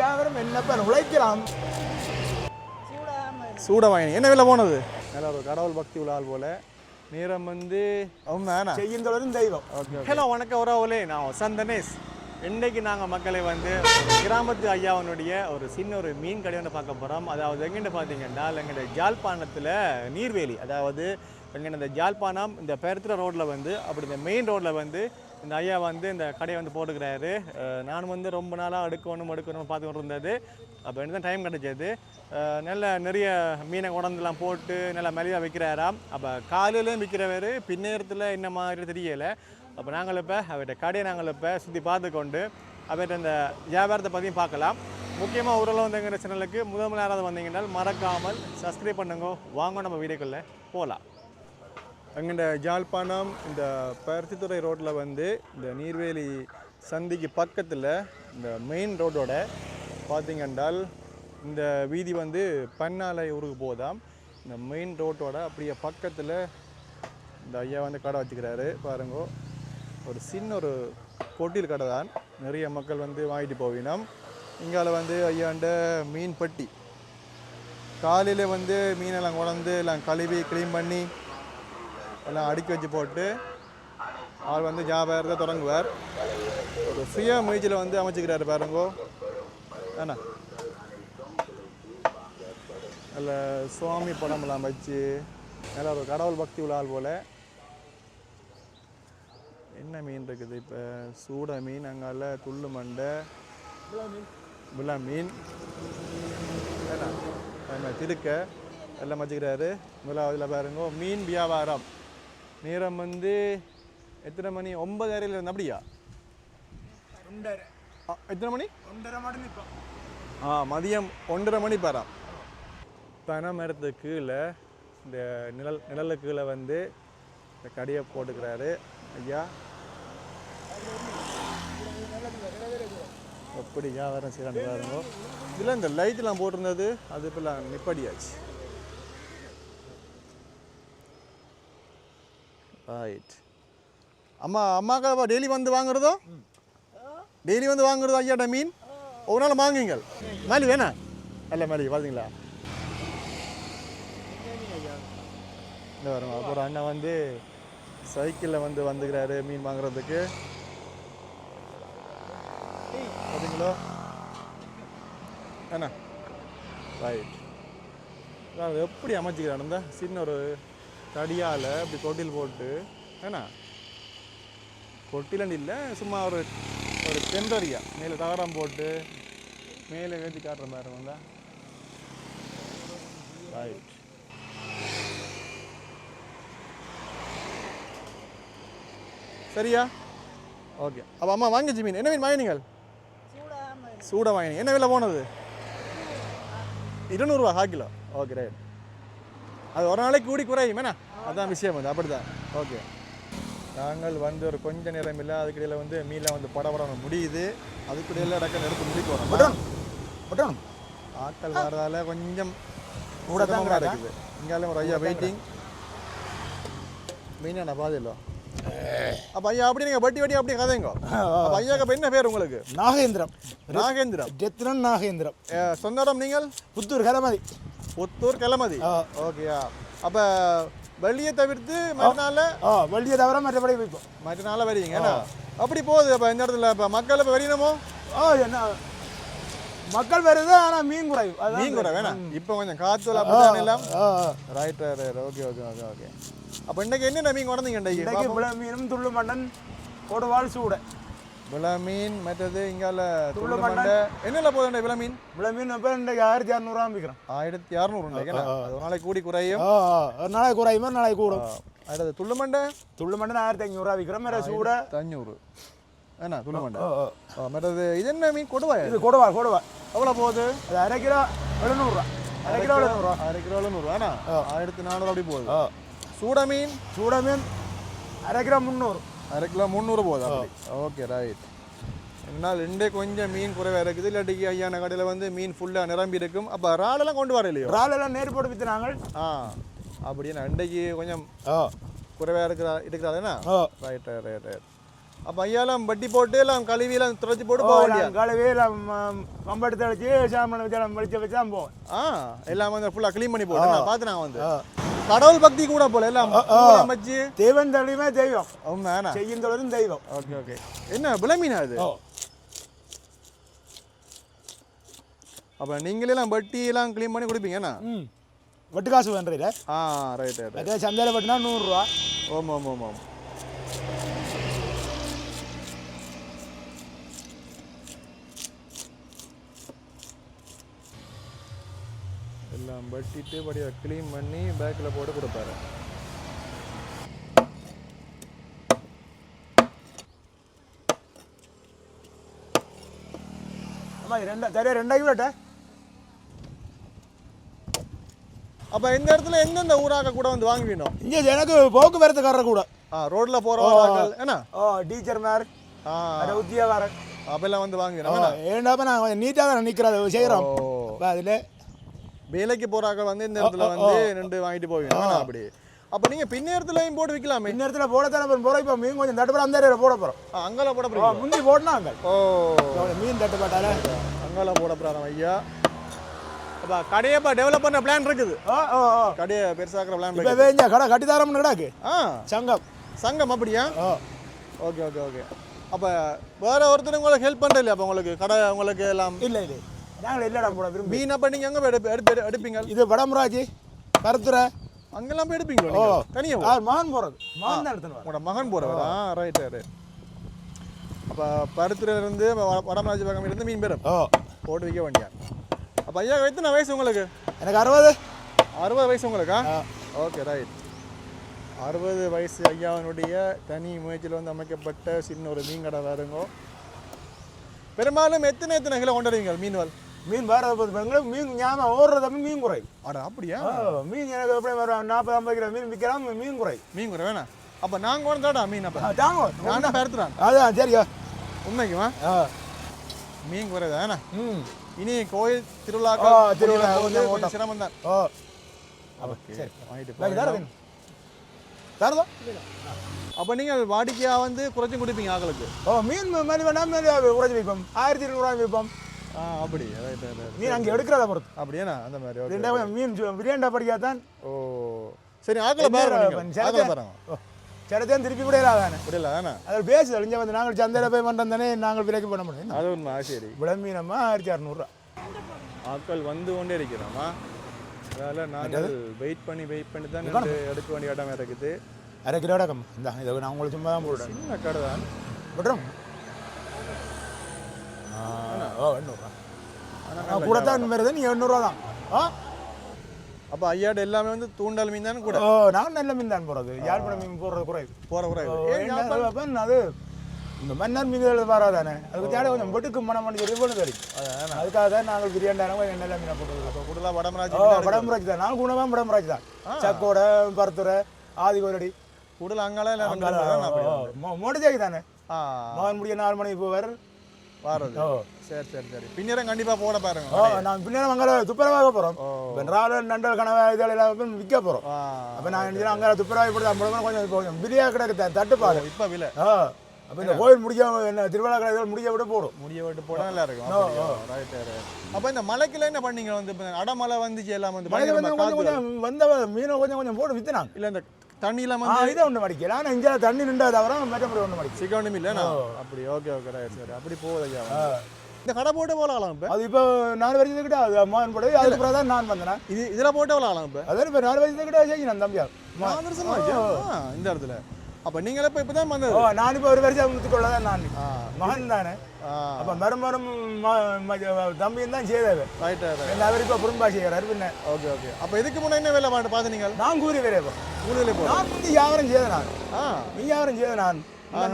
வியாபாரம் என்னப்பா உழைக்கலாம். சூட வாங்கி என்ன விலை போனது? நல்ல ஒரு கடவுள் பக்தி உள்ள ஆள் போல. நேரம் வந்து அவன் செய்யும் தொடரும் தெய்வம். ஹலோ வணக்கம் உறவுலே நான் வசந்தனேஷ் இன்றைக்கு நாங்கள் மக்களை வந்து கிராமத்து ஐயாவனுடைய ஒரு சின்ன ஒரு மீன் கடை வந்து பார்க்க போகிறோம் அதாவது எங்கிட்ட பார்த்தீங்கன்னா எங்கிட்ட ஜாழ்ப்பாணத்தில் நீர்வேலி. அதாவது எங்கிட்ட இந்த ஜாழ்ப்பாணம் இந்த பெருத்துற ரோட்டில் வந்து அப்படி இந்த மெயின் ரோட்டில் வந்து இந்த ஐயா வந்து இந்த கடையை வந்து போட்டுக்கிறாரு. நானும் வந்து ரொம்ப நாளாக எடுக்கணும் எடுக்கணும் பார்த்துக்கிட்டு இருந்தது. அப்போ எனக்கு தான் டைம் கிடைச்சது நல்ல நிறைய மீனை உடம்புலாம் போட்டு நல்லா மலிவாக விற்கிறாராம். அப்போ காலையிலையும் விற்கிறவர் பின்னேரத்தில் என்ன மாதிரி தெரியலை. அப்போ நாங்கள் இப்போ அவர்கிட்ட கடையை நாங்கள் இப்போ சுற்றி பார்த்துக்கொண்டு அவர்கிட்ட இந்த வியாபாரத்தை பற்றியும் பார்க்கலாம். முக்கியமாக ஊரில் வந்தங்கிற சேனலுக்கு முதல் முதல் யாராவது வந்தீங்கன்னா மறக்காமல் சப்ஸ்கிரைப் பண்ணுங்க. வாங்க நம்ம வீடியோக்குள்ளே போகலாம் அங்கே ஜாழ்ப்பாணம் இந்த பருத்தித்துறை ரோட்டில் வந்து இந்த நீர்வேலி சந்திக்கு பக்கத்தில் இந்த மெயின் ரோட்டோட பார்த்தீங்கன்றால் இந்த வீதி வந்து பன்னாலை ஊருக்கு போதாம். இந்த மெயின் ரோட்டோட அப்படியே பக்கத்தில் இந்த ஐயா வந்து கடை வச்சுக்கிறாரு பாருங்கோ. ஒரு சின்ன ஒரு கொட்டில் கடை தான். நிறைய மக்கள் வந்து வாங்கிட்டு போவினோம். இங்கால வந்து ஐயாண்ட மீன் பட்டி. காலையில் வந்து மீனெல்லாம் கொண்டு எல்லாம் கழுவி க்ளீன் பண்ணி எல்லாம் அடுக்கி வச்சு போட்டு அவர் வந்து வியாபாரத்தை தொடங்குவார். ஒரு சுய முயற்சியில் வந்து அமைச்சுக்கிறாரு பாருங்கோ. ஏண்ணா அதில் சுவாமி படமெல்லாம் வச்சு நல்லா ஒரு கடவுள் பக்தி உள்ள ஆள் போல். என்ன மீன் இருக்குது இப்போ? சூட மீன் அங்கால துள்ளு மண்டை. விழா மீன். திருக்க. எல்லாம் வச்சுக்கிறாரு முதலாவதுல பாருங்க மீன் வியாபாரம். நேரம் வந்து எத்தனை மணி? ஒன்பது அறையில் இருந்து அப்படியா? ஒன்றரை. எத்தனை மணி? ஒன்றரை நிற்போம் ஆ மதியம் ஒன்றரை மணி பாராம் பனை மரத்துக்கு கீழே இந்த நிழல் நிழலு கீழே வந்து இந்த கடையை போட்டுக்கிறாரு. ஐயா. எப்படி வியாபாரம் செய்யறாங்க பாருங்க இதில் இந்த லைட்லாம் போட்டிருந்தது அது இப்பெல்லாம் நிப்படியாச்சு ரைட் அம்மா அம்மாக்கா டெய்லி வந்து வாங்குறதோ? டெய்லி வந்து வாங்குறதோ ஐயாட்ட மீன்? ஒரு நாள் வாங்குங்க மேலி வேணா. அல்ல மேலி பார்த்தீங்களா இந்த வரும் அப்புறம் அண்ணன் வந்து சைக்கிளில் வந்து வந்துக்கிறாரு மீன் வாங்குறதுக்கு. பார்த்தீங்களோ என்ன ரைட் அது எப்படி அமைச்சிக்கிறான் இந்த சின்ன ஒரு தடியால் இப்படி தொட்டில் போட்டு ஏன்னா கொட்டிலன்னு இல்லை சும்மா ஒரு ஒரு டெம்பரரியா மேலே தகரம் போட்டு மேலே ஏற்றி காட்டுற மாதிரி வந்தா ரைட் சரியா? ஓகே அப்போ அம்மா வாங்கிச்சு மீன் என்ன மீன் வாங்கினீங்கள்? சூட வாங்கினீங்க. என்ன விலை போனது? இருநூறுவா ஹா கிலோ ஓகே ரைட் அது ஒரு நாளைக்கு கூடி குறையும் என்ன? அதான் விஷயம் வந்து அப்படிதான். ஓகே நாங்கள் வந்து ஒரு கொஞ்ச நேரம் இல்லை அதுக்கிடையில் வந்து மீனில் வந்து படபடம் முடியுது. அதுக்கிடையில் டக்கு நெருப்பு முடிக்க வரோம். ஆட்கள் வர்றதால கொஞ்சம் கூட தான் சிரமமா இருக்குது. இங்காலும் ஒரு ஐயா வெயிட்டிங் மீன் என்ன பாதில்லோ அப்போ ஐயா அப்படி நீங்கள் வட்டி வட்டி அப்படி கதைங்க. அப்போ ஐயாக்கு என்ன பேர் உங்களுக்கு? நாகேந்திரம். நாகேந்திரம். ரத்னன் நாகேந்திரம். அஹ், சொந்த இடம் நீங்கள்? புத்தூர் கலமதி புத்தூர் கிளமதி. ஓகேயா அப்போ வெளியே தவிர்த்து மறுநாள்? ஆ வள்ளியை தவிர மற்றபடி வைப்போம் மறுநாள் வரீங்க? அப்படி போகுது அப்போ இந்த இடத்துல இப்போ மக்கள் இப்போ வெறியணுமோ ஆ என்ன? மக்கள் வருது ஆனால் மீன் குறைவு மீன் கூட வேணாம். இப்போ கொஞ்சம் காய்ச்சல் அப்படிதான் எல்லாம். Right right okay okay okay okay அப்போ இன்னைக்கு என்னென்ன மீன் கொண்டீங்க இன்னைக்கு? மீனும் துள்ளு மண்டன் கொடுவாள் சூடை. விளா மீன் மற்றது இங்கால துள்ளு துள்ளு மண்டை. என்னென்ன போதும் விளா மீன் விள மீன் இப்போ இன்றைக்கு ஆயிரத்தி இரநூறுவா விற்கிறோம் ஆயிரத்தி அது ஒரு நாளைக்கு கூடி குறையும். ஒரு நாளைக்கு குறையுமா நாளைக்கு கூடும். அடுத்தது துள்ளு மண்டை. துள்ளு மண்டன் ஆயிரத்தி ஐநூறுரூவா விற்கிறோம் வேற சூடை. அஞ்சூறு என்ன? துள்ளு மண்டை. ஆ, ஆ. ஆ, மற்றது இது என்ன மீன்? கொடுவாயா இது கொடுவா கொடுவா. எவ்வளோ போகுது? அது அரை கிலோ எழுநூறுவா அரை கிலோ எழுநூறுவா அரை கிலோ நூறுவா என்ன? ஆயிரத்தி நானூறு அப்படி போகுது. சூட மீன்? சூட மீன் அரை கிலோ முந்நூறு. அரை கிலோ முந்நூறு அப்படி. ஓகே ரைட் என்னால் ரெண்டே கொஞ்சம் மீன் குறைவாக இருக்குது இல்லாட்டிக்கு ஐயான கடையில் வந்து மீன் ஃபுல்லாக நிரம்பி இருக்கும் அப்போ இறாலெல்லாம் கொண்டு வர இல்லையோ இறால் எல்லாம் நேர் போட்டு விற்றுனாங்க ஆ அப்படியே அண்டைக்கு கொஞ்சம் குறைவாக இருக்கிறா இருக்கிறாதுன்னா ஆ ரைட் ரைட் ரைட் ரைட் அப்போ ஐயாலாம் வட்டி போட்டு எல்லாம் கழுவி எல்லாம் துடைச்சி போட்டு போக வேண்டியா கழுவியில் மம்பெடுத்து அடிச்சு சாமனை வச்சு எல்லாம் வெளிச்ச வச்சு தான் போவேன் ஆ எல்லாம் வந்து ஃபுல்லாக க்ளீன் பண்ணி போட்டு நான் பார்த்து நான் வந்து கடவுள் பக்தி கூட போல எல்லாம் அமைச்சு தெய்வம் தெளிவுமே தெய்வம். உண்மை செய்யும் தொழிலும் தெய்வம். Okay okay. என்ன விளமீனா அது? அப்போ நீங்களே எல்லாம் வட்டி எல்லாம் க்ளீன் பண்ணி கொடுப்பீங்கண்ணா ம். வெட்டு காசு வேண்டுறீங்க ஆ ரைட் ரைட் அதே சந்தையில் வெட்டினா நூறுரூவா. ஓம் ஓம் ஓம் ஓம் எல்லாம் வட்டிட்டு படியை க்ளீன் பண்ணி பேக்கில் போட்டு கொடுப்பாரு. ரெண்டா சரியா ரெண்டாயிரம் வெட்ட அப்போ இந்த இடத்துல எந்தெந்த ஊராக கூட வந்து வாங்குவீனோம் இங்கே எனக்கு போக்குவரத்துக்காரர் கூட. ஆ ரோட்டில் போகிறவர்கள் என்ன? ஓ டீச்சர் மேர். ஆ. அது உத்தியோகாரர் அப்பெல்லாம் வந்து வாங்குவீங்க ஏண்டாப்ப நான் நீட்டாக தான் நிற்கிறது செய்கிறோம் அதில் வேலைக்கு போறாங்க வந்து இந்த இடத்துல வந்து நின்று வாங்கிட்டு போவீங்க. அப்படி. அப்ப நீங்க பின்னேரத்துலயும் போட்டு விற்கலாமே? இந்நேரத்தில் போடத்தானே போகிறோம் இப்போ மீன் கொஞ்சம் தட்டுப்பாடு அந்த போட போகிறோம் ஆ, அங்கால போட போறீங்க முந்தி போடணும் அங்கே. ஓ. மீன் தட்டுப்பாட்டால அங்கால போட போறாங்க ஐயா. அப்ப கடையப்பா டெவலப் பண்ண பிளான் இருக்குது. ஓ ஓ ஓ கடையை பெருசாக்குற பிளான் இப்போ இருக்குது. வேஞ்சா கடை கட்டித்தாரம்னு கிடாக்கு. ஆ. சங்கம். சங்கம் அப்படியா? Okay okay okay. அப்ப வேற ஒருத்தர் உங்களுக்கு ஹெல்ப் பண்றது இல்லையா அப்ப உங்களுக்கு? கடை உங்களுக்கு எல்லாம்? இல்லை இல்லை. நாங்கள் இல்லைடா போட விரும்பி. மீன் அப்ப நீங்க எங்க எடுப்ப- எடுப்ப- எடுப்பீங்க? இது வடமுராஜி கருத்துரை அங்கெல்லாம் போய் எடுப்பீங்களா ஓ. நீங்க? தனியா ஆ மகன் போகிறது மகன் தான் எடுத்துன்னு உங்களோட மகன் போறவரா? ரைட் ரைட் அப்ப பருத்துறையில இருந்து வ- வடமராஜ பக்கம் இருந்து மீன் பேரும் ஓ. போட்டு வைக்க வேண்டியா அப்ப ஐயா எத்தனை வயசு உங்களுக்கு? எனக்கு அறுபது. அறுபது வயசு உங்களுக்கா? ஆ. ஓகே ரைட் அறுபது வயசு ஐயாவினுடைய தனி முயற்சியில் வந்து அமைக்கப்பட்ட சின்ன ஒரு மீன் கடை வேறுங்கோ பெரும்பாலும் எத்தனை எத்தனை கிலோ கொண்டு வருவீங்க மீன்வால் மீன் வேற எங்களுக்கு மீன் ஞாபகம் ஓடுறது அப்படி மீன் குறை. அட அப்படியா? மீன் எனக்கு எப்படி வரும்? நாற்பது ஐம்பது கிலோ மீன் விற்கிறான் மீன் குறை. மீன் கூட வேணாம். அப்ப நாங்க கொண்டு தாடா மீன் அப்ப? தாங்க. நானும் பெருத்துறான் அதான் சரியா உண்மைக்குமா? மீன் குறை தானே ம். இனி கோயில் ஆ, திருவிழா கொஞ்சம் சிரமம் தான் ஓ ஓகே வாங்கிட்டு நான் போங்க. தரது அப்ப நீங்க வாடிக்கையா வந்து குறைச்சு கொடுப்பீங்க ஆக்களுக்கு? ஓ மீன் மாதிரி வேணாம் மேலே உறைச்சி வைப்போம் ஆயிரத்தி இருநூறுவா வைப்போம் ஆ அப்படி. மீன் அங்கே எடுக்கிறத பொறுத்து? அப்படியாண்ணா அந்த மாதிரி மீன் பிரியாண்டா படிக்காதான் ஓ சரி ஆக்களை பாருங்க ஆக்களை சடத்தையும் திருப்பி கூட இல்லாதானே புரியல தானே அதில் பேசுது அழிஞ்ச வந்து நாங்கள் சந்தையில் போய் பண்ணுறோம் தானே நாங்கள் விலைக்கு பண்ண முடியும். அது ஆ, சரி. விலை மீனம்மா ஆயிரத்தி அறநூறுவா ஆட்கள் வந்து கொண்டே இருக்கிறோமா? அதனால் நாங்கள் வெயிட் பண்ணி வெயிட் பண்ணி தான் எடுக்க வேண்டிய இடம் இருக்குது. அரை கிலோ கம் இந்த இதை நான் உங்களுக்கு சும்மா தான் போடுறேன் சின்ன கடை தான். விட்றோம் ஓ எண்ணூறுவா. ஆனால் கூட தான் வருது நீ எண்ணூறுவா தான். ஆ? அப்போ ஐயாடு எல்லாமே வந்து தூண்டல் மீன் தானே கூட? ஓ நான் நல்ல மீன் தான் போடுறது யாழ்ப்பாணம் மீன் போடுறது குறைவு. போகிற குறைவு. அது? இந்த மன்னர் மீன்கள் வராதானே? அதுக்கு தேவை கொஞ்சம் வெட்டுக்கு மனம் பண்ணி சொல்லி போட்டு தெரியும். அதுக்காக தான் நாங்கள் பிரியாண்டான கொஞ்சம் நல்ல மீனை அப்போ கூடுதலாக வடமராஜ் ஓ வடம்பராஜ் தான் நான் குணமாக வடம்பராஜ் தான். சக்கோட பருத்துறை ஆதிகோரடி கூடுதல் அங்கால எல்லாம் மோட்டஜாக்கி தானே? மகன் முடிய நாலு மணிக்கு போவார். வாரது. ஓ. சரி சரி சரி. பின்னரம் கண்டிப்பாக போட பாருங்க. ஓ நான் பின்னாடி அங்கே துப்புரவாக போகிறோம் ஓ. இப்போ ராவல் நண்டல் கனவா இதெல்லாம் விற்க போகிறோம் ஆ அப்போ நான் என்ன அங்கே துப்புரவாக போட்டு ஐம்பது கொஞ்சம் கொஞ்சம் பிரியா கிடக்கு தட்டுப்பாடு. இப்போ விலை. ஆ அப்போ இந்த கோயில் முடிக்க என்ன திருவிழா கடை முடிக்க விட போடும். முடிய விட்டு போட நல்லா இருக்கும். ரைட் அப்போ இந்த மலைக்குள்ள என்ன பண்ணீங்க? வந்து அடமலை வந்துச்சு எல்லாம் வந்து வந்து கொஞ்சம் கொஞ்சம் வந்த மீனை கொஞ்சம் கொஞ்சம் போட்டு வித்துனாங்க. இல்லை இந்த தண்ணியில வந்து இதை ஒன்று மடிக்கல. ஆனால் இங்கே தண்ணி நின்றா தவிர மற்றபடி ஒன்று மடிக்கல. சிக்கனும் இல்லைண்ணா அப்படி ஓகே ஓகே ரைட் சரி அப்படி போகுது ஐயா. இந்த கடை போட்டு போகலாம் இப்போ? அது இப்போ நாலு வருஷத்துக்கு கிட்ட அது மகன் போடு அதுக்கு பிறகு தான் நான் வந்தேன். இது இதில் போட்டு போகலாம் இப்போ? அதான் இப்போ நாலு வருஷத்துக்கு கிட்ட செய்யணும் தம்பியார் நாலு வருஷமா இந்த இடத்துல. அப்போ நீங்களே இப்போ இப்போ தான் வந்தது? நான் இப்போ ஒரு வருஷம் முத்துக்கொள்ள தான் நான் மகன் தானே. அப்போ மருமரும் தம்பியும் தான் செய்தாரு. என்ன அவர் இப்போ குறும்பா செய்கிறார் பின்ன. ஓகே ஓகே அப்போ இதுக்கு முன்னே என்ன வேலை பாட்டு பார்த்து நீங்கள்? நான் கூறி வேறே இப்போ கூடுதலே போகிறோம் நான் வந்து யாரும் செய்த நான். நீ யாரும் செய்த நான்.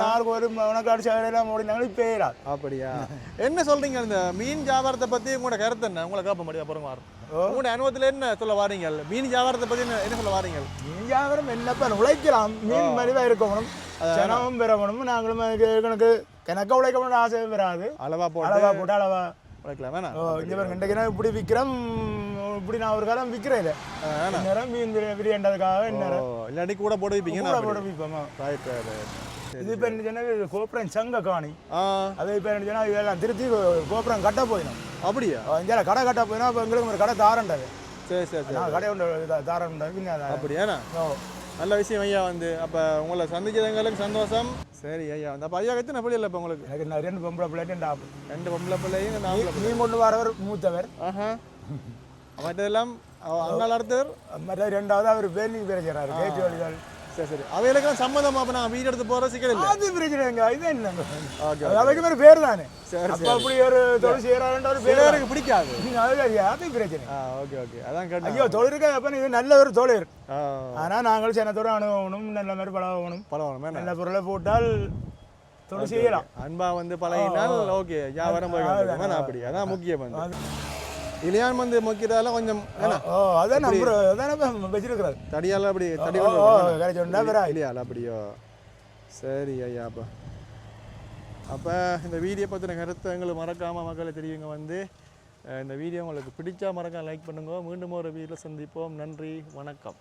நாலு ஒரு உனக்கு அடிச்ச வேலையெல்லாம் இப்போ ஏறாது அப்படியா? என்ன சொல்றீங்க இந்த மீன் வியாபாரத்தை பத்தி? உங்களோட கருத்து என்ன? உங்களை கேட்ப முடியும் அப்புறம் வாரம் உங்களோட அனுபவத்துல என்ன சொல்ல வாரீங்க மீன் வியாபாரத்தை பத்தி என்ன என்ன சொல்ல வாரீங்க மீன் வியாபாரம் என்னப்பா? உழைக்கலாம். மீன் மலிவாக இருக்கணும் ஜனமும் பெறணும் நாங்களும் அதுக்கு கணக்கு உழைக்கணும்னு ஆசை வராது அளவா போட்டு அளவா போட்டு அளவா. உழைக்கலாம் வேணாம். ஓ இங்கே பாருங்க இன்றைக்கு நான் இப்படி விற்கிறோம் இப்படி நான் ஒரு காலம் விற்கிறேன் இல்லை. நேரம் மீன் பிரி- பிரியாண்டதுக்காக ஓ, இந்நேரம் இல்லாட்டி கூட போட்டு வைப்பீங்க கூட போட்டு விற்போமா ரைட் ரைட் இது இப்போ என்ன கோபுரம் சங்க காணி அது இப்போ என்ன இதெல்லாம் திருத்தி கோபுரம் கட்ட போயிடும். அப்படியா? இங்கே கடை கட்ட போயிடும் அப்போ எங்களுக்கு ஒரு கடை தாரண்டது. சரி சரி சரி. கடை ஒன்று தாரண்டது பின்ன அப்படியாண்ணா? நல்ல விஷயம் ஐயா வந்து. அப்போ உங்களை சந்திக்கிறது எங்களுக்கு சந்தோஷம். சரி ஐயா. வந்து அப்போ ஐயா எத்தனை பிள்ளை இல்லை இப்போ உங்களுக்கு? எனக்கு நான் ரெண்டு பொம்பளை பிள்ளைட்டு டாப்பு ரெண்டு பொம்பளை பிள்ளையும் நீ கொண்டு வரவர் மூத்தவர். ஆஹா. மற்றதெல்லாம் அங்கால அடுத்தவர்? மற்ற ரெண்டாவது அவர் வேலிங் பிரச்சனை கேட்டு வழிகள். சரி சரி அவைகளுக்கெல்லாம் சம்மந்தமா அப்போ நான் வீடு எடுத்து போகிற சிக்கல் இல்லை அது பிரச்சனைங்க இது என்ன ஓகே அவைக்கு பேர் பேர் தானே சரி அப்போ அப்படி ஒரு தொழில் செய்யறாருன்ற ஒரு பேர் சிலருக்கு பிடிக்காது நீங்க அது பிரச்சனை ஆ ஓகே ஓகே அதான் கேட்டேன் ஐயோ தொழிலுக்கு அப்போ இது நல்ல ஒரு தொழில் ஆனால் நாங்கள் சின்னத்தோடு அணுகணும் நல்ல மாதிரி பழகணும் பரவாயில்ல நல்ல பொருளை போட்டால் தொழில் செய்யலாம் அன்பா வந்து பழகினால் ஓகே வியாபாரம். அப்படி அதான் முக்கியம் வந்து இளையான் வந்து முக்கியதால கொஞ்சம் ஓ அதான் நம்புற அதான் வச்சிருக்கிறாரு. தடியால அப்படி தடி இல்லையால அப்படியோ? சரி ஐயா அப்போ. அப்போ இந்த வீடியோ பற்றின கருத்தை எங்களுக்கு மறக்காமல் மக்களை தெரியுங்க வந்து. இந்த வீடியோ உங்களுக்கு பிடிச்சா மறக்காம லைக் பண்ணுங்க. மீண்டும் ஒரு வீடியோவில் சந்திப்போம். நன்றி வணக்கம்.